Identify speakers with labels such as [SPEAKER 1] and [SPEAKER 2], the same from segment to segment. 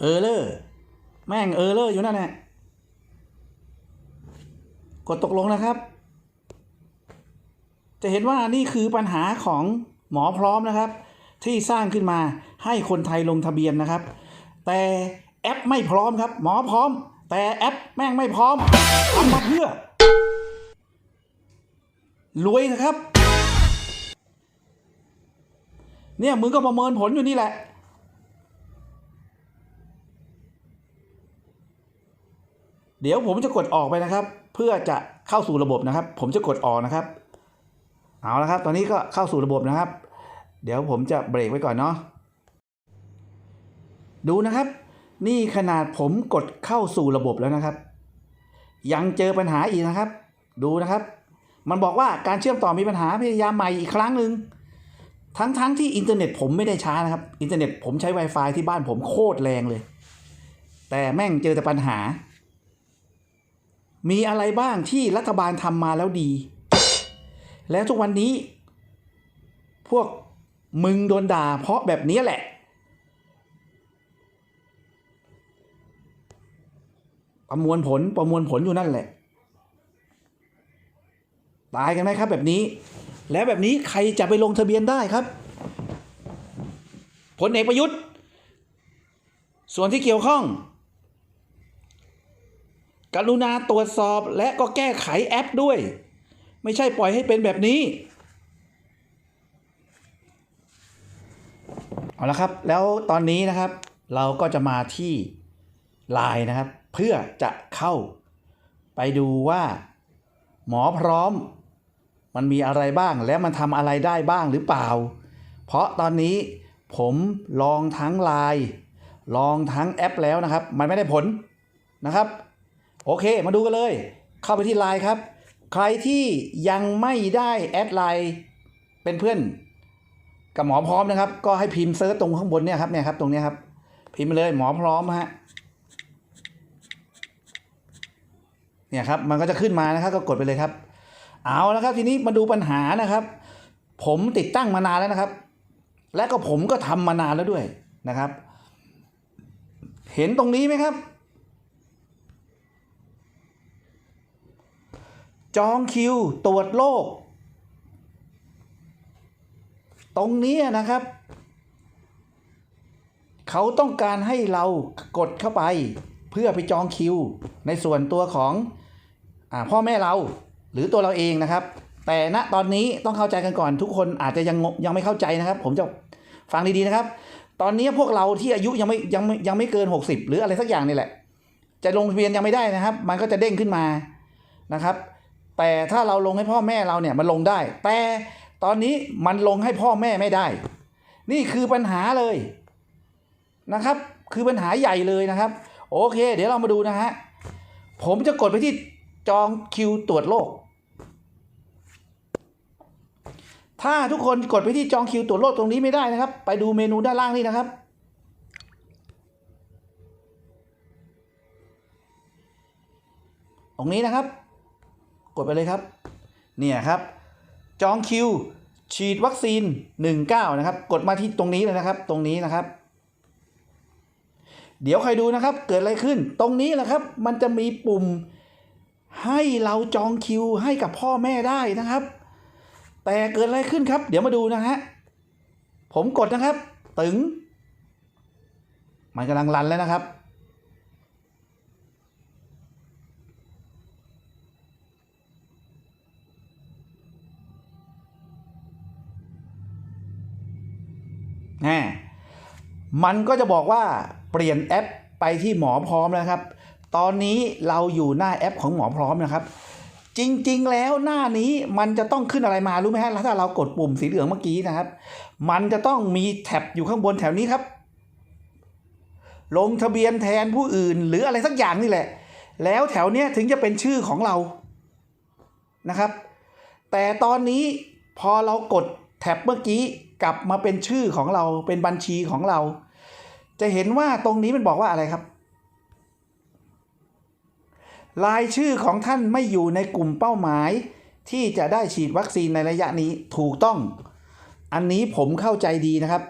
[SPEAKER 1] เออเลอร์แม่งเออเลอร์อยู่นั่นแหละกดตกลงนะครับ จะเห็นว่านี่คือปัญหาของหมอพร้อมนะครับ ที่สร้างขึ้นมาให้คนไทยลงทะเบียนนะครับ แต่แอปไม่พร้อมครับ หมอพร้อม แต่แอปแม่งไม่พร้อมทำมาเพื่อรวยนะครับ เนี่ยมึงก็ประเมินผลอยู่นี่แหละ เดี๋ยวผมจะกดออกไปนะครับ เพื่อจะเข้าสู่ระบบนะครับ ผมจะกดออกนะครับ เอาละครับ ตอนนี้ก็เข้าสู่ระบบนะครับ เดี๋ยวผมจะเบรกไว้ก่อนเนาะดูนะครับ นี่ขนาดผมกดเข้าสู่ระบบแล้วนะครับ ยังเจอปัญหาอีกนะครับ ดูนะครับ มันบอกว่าการเชื่อมต่อมีปัญหาพยายามใหม่อีกครั้งหนึ่งทั้งๆทที่อินเทอร์เน็ตผมไม่ได้ช้านะครับ อินเทอร์เน็ตผมใช้ Wi-Fi ที่บ้านผมโคตรแรงเลย แต่แม่งเจอแต่ปัญหา มีอะไรบ้างที่รัฐบาลทำมาแล้วดี แล้วทุกวันนี้ พวกมึงโดนด่าเพราะแบบนี้แหละ ประมวลผลประมวลผลอยู่นั่นแหละ ตายกันไหมครับแบบนี้ แล้วแบบนี้ใครจะไปลงทะเบียนได้ครับพลเอกประยุทธ์ ส่วนที่เกี่ยวข้อง กรุณาตรวจสอบและก็แก้ไขแอปด้วย ไม่ใช่ปล่อยให้เป็นแบบนี้ เอาละครับ แล้วตอนนี้นะครับ เราก็จะมาที่ไลน์นะครับ เพื่อจะเข้า ไปดูว่า หมอพร้อม มันมีอะไรบ้างและมันทำอะไรได้บ้างหรือเปล่า เพราะตอนนี้ผมลองทั้งไลน์ลองทั้งแอปแล้วนะครับ มันไม่ได้ผลนะครับ โอเค มาดูกันเลย เข้าไปที่ไลน์ครับ ใครที่ยังไม่ได้แอดไลน์เป็นเพื่อนกับหมอพร้อมนะครับ ก็ให้พิมพ์เซิร์ชตรงข้างบนเนี่ยครับเนี่ยครับตรงนี้ครับ พิมพ์ไปเลยหมอพร้อมฮะเนี่ยครับมันก็จะขึ้นมานะครับก็กดไปเลยครับ เอาแล้วครับทีนี้มาดูปัญหานะครับ ผมติดตั้งมานานแล้วนะครับ และก็ผมก็ทำมานานแล้วด้วยนะครับ เห็นตรงนี้ไหมครับ จองคิวตรวจโรคตรงนี้นะครับ เขาต้องการให้เรากดเข้าไป เพื่อไปจองคิว ในส่วนตัวของอพ่อแม่เราหรือตัวเราเองนะครับ แต่ณตอนนี้ต้องเข้าใจกันก่อนทุกคนอาจจะยังงยังไม่เข้าใจนะครับ ผมจะฟังดีๆนะครับ ตอนนี้พวกเราที่อายุยังไม่ยังไม่ยังไม่เกิน 60 หรืออะไรสักอย่างนี่แหละ จะลงทะเบียนยังไม่ได้นะครับ มันก็จะเด้งขึ้นมานะครับ แต่ถ้าเราลงให้พ่อแม่เราเนี่ยมันลงได้ แต่ตอนนี้มันลงให้พ่อแม่ไม่ได้ นี่คือปัญหาเลยนะครับ คือปัญหาใหญ่เลยนะครับ โอเค เดี๋ยวเรามาดูนะฮะผมจะกดไปที่จองคิวตรวจโรคถ้าทุกคนกดไปที่จองคิวตรวจโรคตรงนี้ไม่ได้นะครับ ไปดูเมนูด้านล่างนี่นะครับ ตรงนี้นะครับ กดไปเลยครับ เนี่ยครับ จองคิว ฉีดวัคซีน 19 นะครับ กดมาที่ตรงนี้เลยนะครับ ตรงนี้นะครับ เดี๋ยวใครดูนะครับ เกิดอะไรขึ้น ตรงนี้แหละครับ มันจะมีปุ่มให้เราจองคิวให้กับพ่อแม่ได้นะครับ แต่เกิดอะไรขึ้นครับ เดี๋ยวมาดูนะฮะ ผมกดนะครับ ตึง มันกำลังรันแล้วนะครับ น่มันก็จะบอกว่าเปลี่ยนแอปไปที่หมอพร้อมแล้วครับ ตอนนี้เราอยู่หน้าแอปของหมอพร้อมนะครับ จริงๆแล้วหน้านี้มันจะต้องขึ้นอะไรมารู้ไหมฮะถ้าเรากดปุ่มสีเหลืองเมื่อกี้นะครับ มันจะต้องมีแท็บอยู่ข้างบนแถวนี้ครับ ลงทะเบียนแทนผู้อื่นหรืออะไรสักอย่างนี่แหละ แล้วแถวเนี้ยถึงจะเป็นชื่อของเรานะครับ แต่ตอนนี้พอเรากดแท็บเมื่อกี้ กลับมาเป็นชื่อของเราเป็นบัญชีของเรา จะเห็นว่าตรงนี้มันบอกว่าอะไรครับ รายชื่อของท่านไม่อยู่ในกลุ่มเป้าหมายที่จะได้ฉีดวัคซีนในระยะนี้ถูกต้อง อันนี้ผมเข้าใจดีนะครับ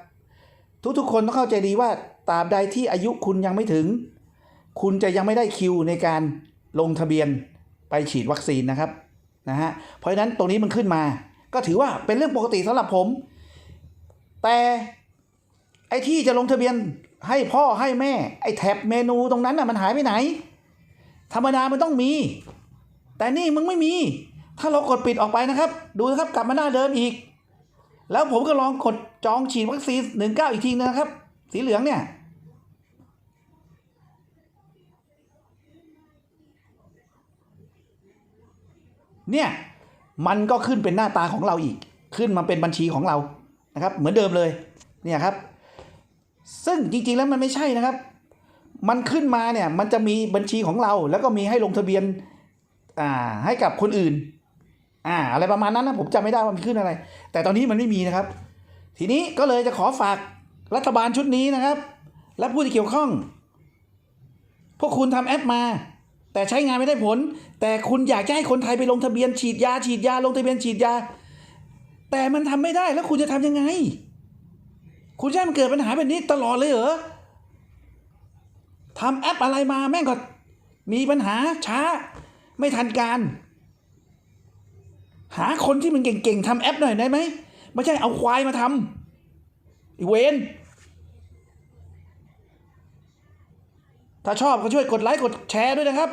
[SPEAKER 1] ทุกๆคนต้องเข้าใจดีว่าตราบใดที่อายุคุณยังไม่ถึง คุณจะยังไม่ได้คิวในการลงทะเบียนไปฉีดวัคซีนนะครับนะฮะเพราะฉะนั้นตรงนี้มันขึ้นมา ก็ถือว่าเป็นเรื่องปกติสำหรับผม แต่ไอ้ที่จะลงทะเบียนให้พ่อให้แม่ ไอ้แท็บเมนูตรงนั้นน่ะมันหายไปไหน ธรรมดามันต้องมี แต่นี่มึงไม่มี ถ้าเรากดปิดออกไปนะครับ ดูนะครับกลับมาหน้าเดิมอีก แล้วผมก็ลองกดจองฉีดวัคซีนหนึ่งเก้าอีกทีนะครับ สีเหลืองเนี่ยเนี่ยมันก็ขึ้นเป็นหน้าตาของเราอีก ขึ้นมาเป็นบัญชีของเรา นะครับเหมือนเดิมเลยเนี่ยครับซึ่งจริงๆแล้วมันไม่ใช่นะครับ มันขึ้นมาเนี่ยมันจะมีบัญชีของเราแล้วก็มีให้ลงทะเบียนอ่าให้กับคนอื่นอ่าอะไรประมาณนั้นนะผมจำไม่ได้ว่ามันขึ้นอะไร แต่ตอนนี้มันไม่มีนะครับ ทีนี้ก็เลยจะขอฝากรัฐบาลชุดนี้นะครับ และผู้ที่เกี่ยวข้อง พวกคุณทำแอปมา แต่ใช้งานไม่ได้ผล แต่คุณอยากจะให้คนไทยไปลงทะเบียนฉีดยาฉีดยาลงทะเบียนฉีดยา แต่มันทำไม่ได้แล้วคุณจะทำยังไง คุณจะมันเกิดปัญหาแบบนี้ตลอดเลยเหรอทำแอปอะไรมาแม่งก็มีปัญหาช้า ไม่ทันการ หาคนที่มันเก่งๆทำแอปหน่อยได้ไหมไม่ใช่เอาควายมาทำอีเวนถ้าชอบก็ช่วยกดไลค์กดแชร์ด้วยนะครับ